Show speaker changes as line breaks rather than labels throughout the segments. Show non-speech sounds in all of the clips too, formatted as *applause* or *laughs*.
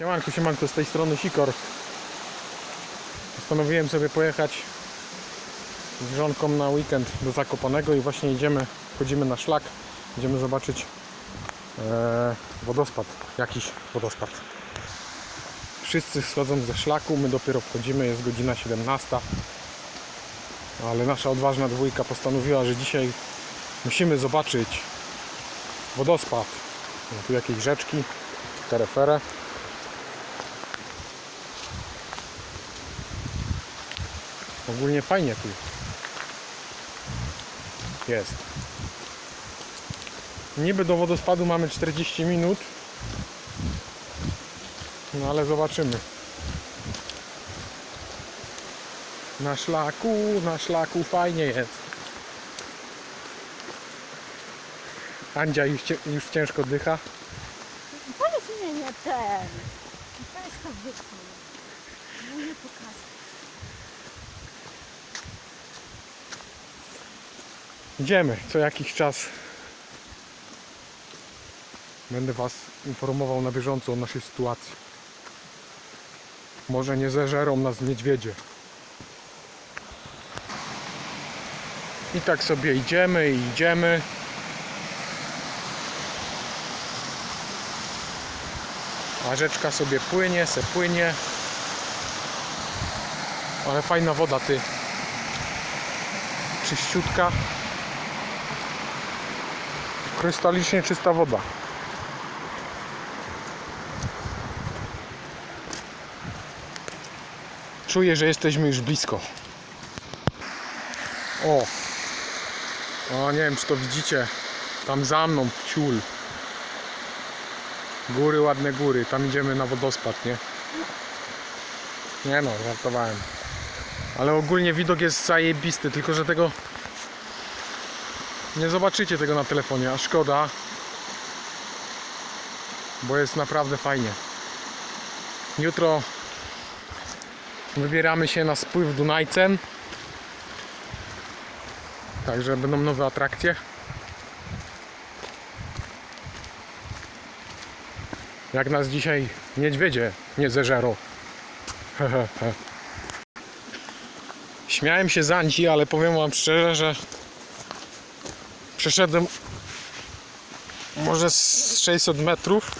Siemanko, siemanko, z tej strony Sikor. Postanowiłem sobie pojechać z żonką na weekend do Zakopanego i właśnie idziemy, chodzimy na szlak. Idziemy zobaczyć e, wodospad, jakiś wodospad. Wszyscy schodzą ze szlaku, my dopiero wchodzimy, jest godzina 17. Ale nasza odważna dwójka postanowiła, że dzisiaj musimy zobaczyć wodospad. No, tu jakieś rzeczki, tereferę. Ogólnie fajnie tu jest. Niby do wodospadu mamy 40 minut. No ale zobaczymy. Na szlaku, na szlaku fajnie jest. Andzia już, już ciężko dycha.
Powiedz mnie nie ten. To wytnij. No nie pokazuj.
Idziemy co jakiś czas. Będę Was informował na bieżąco o naszej sytuacji. Może nie zeżerą nas niedźwiedzie. I tak sobie idziemy i idziemy. A rzeczka sobie płynie, se płynie. Ale fajna woda ty. Czyściutka. Krystalicznie czysta woda. Czuję, że jesteśmy już blisko. O! O, nie wiem czy to widzicie. Tam za mną ciul. Góry, ładne góry. Tam idziemy na wodospad, nie? Nie no, żartowałem. Ale ogólnie widok jest zajebisty, tylko że tego nie zobaczycie tego na telefonie, a szkoda. Bo jest naprawdę fajnie. Jutro wybieramy się na spływ Dunajcem. Także będą nowe atrakcje. Jak nas dzisiaj niedźwiedzie nie. Hehehe. *laughs* Śmiałem się z ale powiem wam szczerze, że przeszedłem może z 600 metrów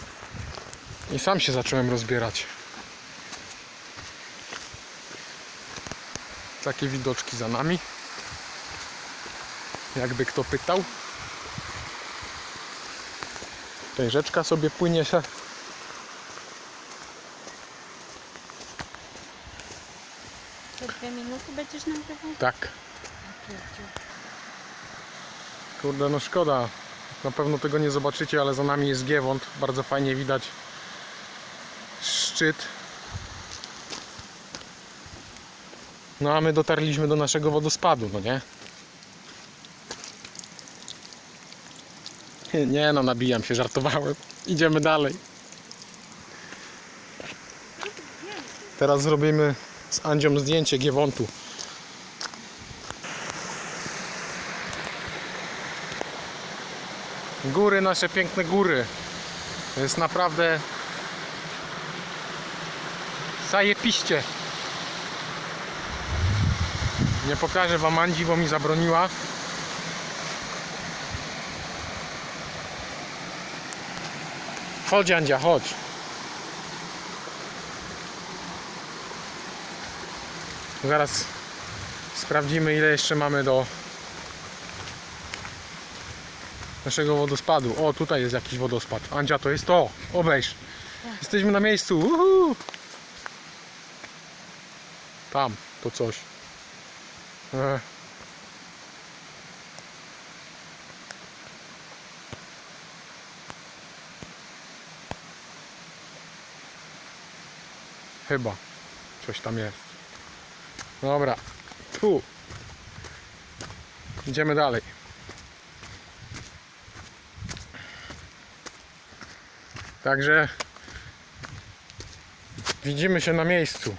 i sam się zacząłem rozbierać. Takie widoczki za nami. Jakby kto pytał. Tutaj rzeczka sobie płynie się.
Dwie minuty będziesz nagrywał?
Tak. Kurde, no szkoda. Na pewno tego nie zobaczycie, ale za nami jest Giewont. Bardzo fajnie widać szczyt. No a my dotarliśmy do naszego wodospadu, no nie? *laughs* Nie no, nabijam się, żartowałem. Idziemy dalej. Teraz zrobimy z Andzią zdjęcie Giewontu. Góry, nasze piękne góry. Jest naprawdę zajepiście. Nie pokażę wam Andzi, bo mi zabroniła. Chodź Andzia, chodź. Zaraz sprawdzimy ile jeszcze mamy do naszego wodospadu. O, tutaj jest jakiś wodospad. Andzia, to jest to. Obejrz. Jesteśmy na miejscu. Uhu. Tam, to coś. E. Chyba. Coś tam jest. Dobra. Tu. Idziemy dalej. Także widzimy się na miejscu.